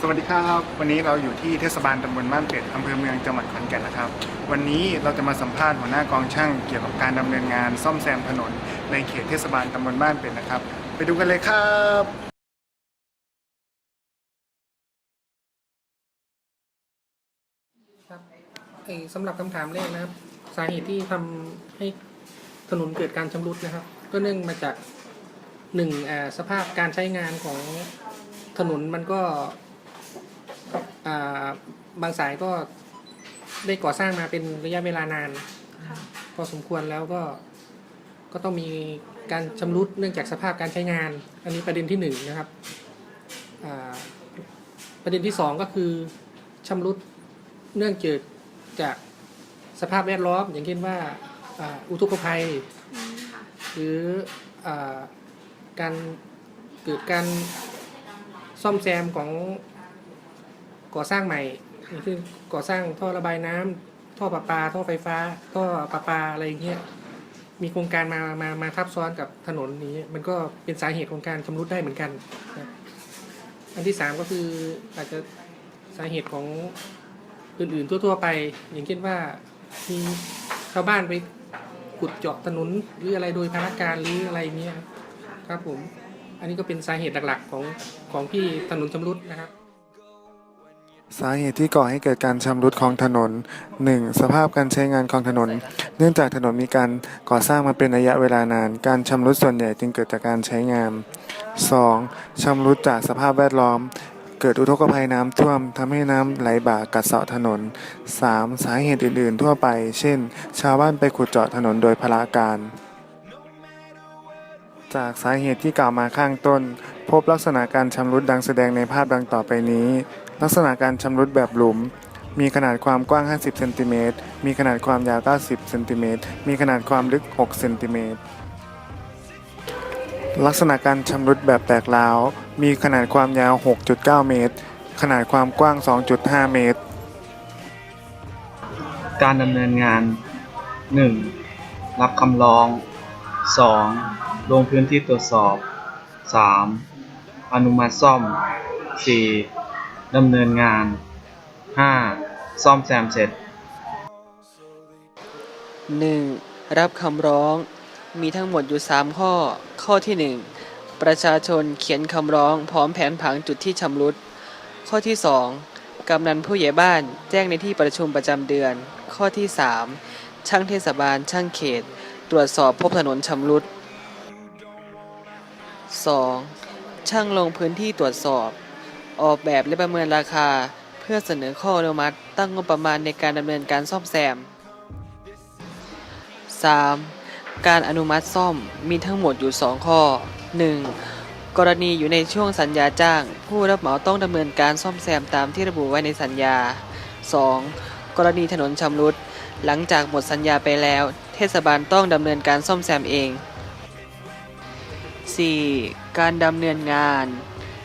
สวัสดีครับ วันนี้เราอยู่ที่เทศบาลตำบลบ้านเป็ดอำเภอเมืองจังหวัดขอนแก่นนะครับ วันนี้เราจะมาสัมภาษณ์หัวหน้ากองช่างเกี่ยวกับการดำเนินงานซ่อมแซมถนน ในเขตเทศบาลตำบลบ้านเป็ดนะครับ ไปดูกันเลยครับครับไอ้สำหรับคำถามแรกนะครับ สาเหตุที่ทำให้ถนนเกิดการชำรุดนะครับ ก็เนื่องมาจากหนึ่งอ่าสภาพการใช้งานของถนนมันก็ บางสายก็ได้ก่อสร้างมาเป็นระยะเวลานาน พอสมควรแล้วก็ก็ต้องมีการชำรุดเนื่องจากสภาพการใช้งาน อันนี้ประเด็นที่หนึ่งนะครับอ่าประเด็นที่สองก็คือชำรุดเนื่องเกิดจากสภาพแวดล้อม อย่างเช่นว่าอ่าอุทกภัย หรืออาการเกิดการซ่อมแซมของ ก่อสร้างใหม่อย่างเช่นก่อสร้างท่อระบายน้ำท่อประปา ท่อไฟฟ้า ท่อประปาอะไรอย่างเงี้ยมีโครงการมามามาทับซ้อนกับถนนนี้มันก็เป็นสาเหตุของการชำรุดได้เหมือนกันนะอันที่สามก็คืออาจจะสาเหตุของอื่นๆทั่วๆไป อย่างเช่นว่ามีชาวบ้านไปขุดเจาะถนนหรืออะไรโดยพนักการหรืออะไรเนี้ยครับผม อันนี้ก็เป็นสาเหตุหลักๆของของที่ถนนชำรุดนะครับ สาเหตุที่ก่อให้เกิดการชำรุดของถนน 1. สภาพการใช้งานของถนน เนื่องจากถนนมีการก่อสร้างมาเป็นระยะเวลานาน การชำรุดส่วนใหญ่จึงเกิดจากการใช้งาน 2. ชำรุดจากสภาพแวดล้อม เกิดอุทกภัยน้ำท่วมทำให้น้ำไหลบ่ากัดเซาะถนน 3. สาเหตุอื่น ๆ ทั่วไป เช่น ชาวบ้านไปขุดเจาะถนนโดยพละการ จากสาเหตุที่กล่าวมาข้างต้น พบลักษณะการชำรุดดังแสดงในภาพดังต่อไปนี้ ลักษณะการชำรุดแบบหลุม มีขนาดความกว้าง 50 เซนติเมตร มีขนาดความยาว 90 เซนติเมตร มีขนาดความลึก 6 เซนติเมตร ลักษณะการชำรุดแบบแตกร้าว มีขนาดความยาว 6.9 เมตร ขนาดความกว้าง 2.5 เมตร การดำเนินงาน 1. รับคำร้อง 2. ลงพื้นที่ตรวจสอบ 3. อนุมัติซ่อม 4. ดำเนินงาน 5. ซ่อมแซมเสร็จ 1. รับคำร้อง มีทั้งหมดอยู่ 3 ข้อ ข้อที่ 1 ประชาชนเขียนคำร้องพร้อมแผนผังจุดที่ชำรุด ข้อที่ 2 กำนันผู้ใหญ่บ้านแจ้งในที่ประชุมประจำเดือน ข้อที่ 3 ช่างเทศบาลช่างเขต ตรวจสอบพบถนนชำรุด 2. ช่างลงพื้นที่ตรวจสอบ ออกแบบและประเมินราคา เพื่อเสนอข้ออนุมัติ ตั้งงบประมาณในการดำเนินการซ่อมแซม 3. การอนุมัติซ่อมมีทั้งหมดอยู่ 2 ข้อ 1. กรณีอยู่ในช่วงสัญญาจ้าง ผู้รับเหมาต้องดำเนินการซ่อมแซมตามที่ระบุไว้ในสัญญา 2. กรณีถนนชำรุด หลังจากหมดสัญญาไปแล้ว เทศบาลต้องดำเนินการซ่อมแซมเอง 4. การดำเนินงาน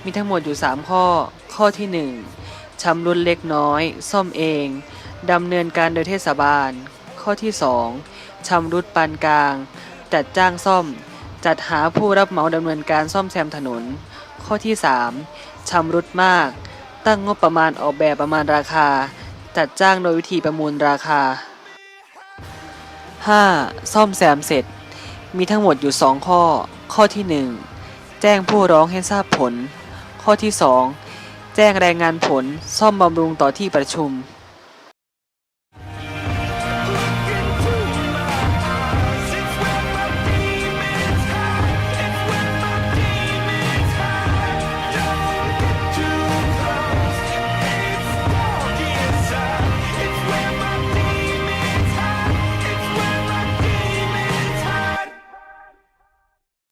มีทั้งหมดอยู่ 3 ข้อ ข้อที่ 1 ชำรุดเล็กน้อย ซ่อมเอง ดำเนินการโดยเทศบาล ข้อที่ 2 ชำรุดปานกลาง จัดจ้างซ่อม จัดหาผู้รับเหมาดำเนินการซ่อมแซมถนน ข้อที่ 3 ชำรุดมาก ตั้งงบประมาณออกแบบประมาณราคา จัดจ้างโดยวิธีประมูลราคา 5. ซ่อมแซมเสร็จ มีทั้งหมดอยู่ 2 ข้อ ข้อที่ 1 แจ้งผู้ร้องให้ทราบผล ข้อที่ 2 แจ้งรายงานผลซ่อมบำรุงต่อที่ประชุม